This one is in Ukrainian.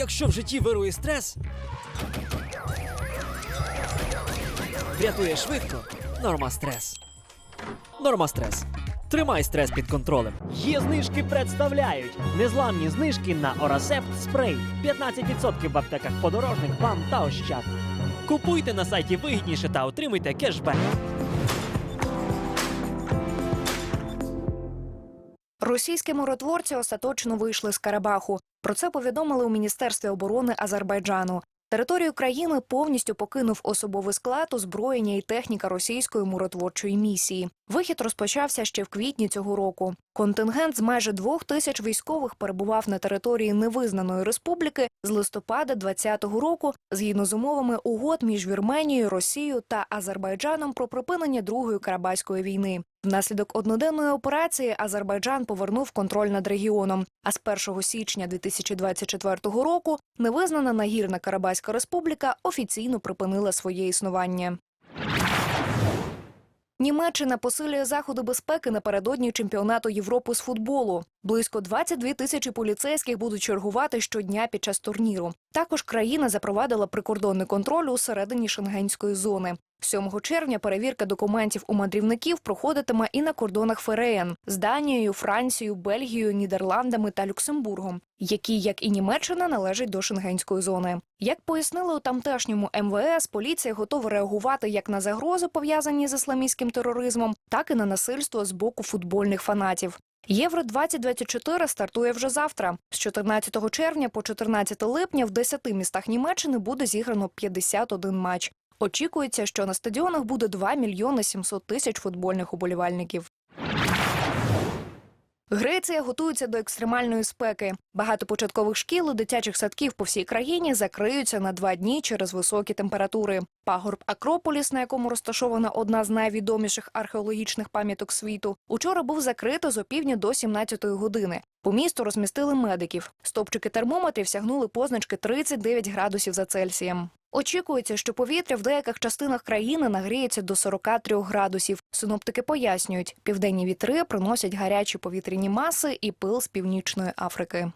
Якщо в житті вирує стрес, врятує швидко. Норма стрес. Норма стрес. Тримай стрес під контролем. Є знижки представляють незламні знижки на Орасепт спрей. 15% в аптеках подорожник, бам та ощад. Купуйте на сайті вигідніше та отримуйте кешбек. Російські миротворці остаточно вийшли з Карабаху. Про це повідомили у Міністерстві оборони Азербайджану. Територію країни повністю покинув особовий склад, озброєння і техніка російської миротворчої місії. Вихід розпочався ще в квітні цього року. Контингент з майже двох тисяч військових перебував на території невизнаної республіки з листопада 2020 року, згідно з умовами угод між Вірменією, Росією та Азербайджаном про припинення другої Карабаської війни. Внаслідок одноденної операції Азербайджан повернув контроль над регіоном. А з 1 січня 2024 року невизнана нагірна Карабаська республіка офіційно припинила своє існування. Німеччина посилює заходи безпеки напередодні чемпіонату Європи з футболу. Близько 22 тисячі поліцейських будуть чергувати щодня під час турніру. Також країна запровадила прикордонний контроль у середині шенгенської зони. 7 червня перевірка документів у мандрівників проходитиме і на кордонах ФРН з Данією, Францією, Бельгією, Нідерландами та Люксембургом, які, як і Німеччина, належать до шенгенської зони. Як пояснили у тамтешньому МВС, поліція готова реагувати як на загрози, пов'язані з ісламістським тероризмом, так і на насильство з боку футбольних фанатів. Євро 2024 стартує вже завтра. З 14 червня по 14 липня в 10 містах Німеччини буде зіграно 51 матч. Очікується, що на стадіонах буде 2 мільйони 700 тисяч футбольних уболівальників. Греція готується до екстремальної спеки. Багато початкових шкіл і дитячих садків по всій країні закриються на два дні через високі температури. Пагорб Акрополіс, на якому розташована одна з найвідоміших археологічних пам'яток світу, учора був закрито з опівдня до 17 години. По місту розмістили медиків. Стопчики термометрів сягнули позначки 39 градусів за Цельсієм. Очікується, що повітря в деяких частинах країни нагріється до 43 градусів. Синоптики пояснюють, південні вітри приносять гарячі повітряні маси і пил з північної Африки.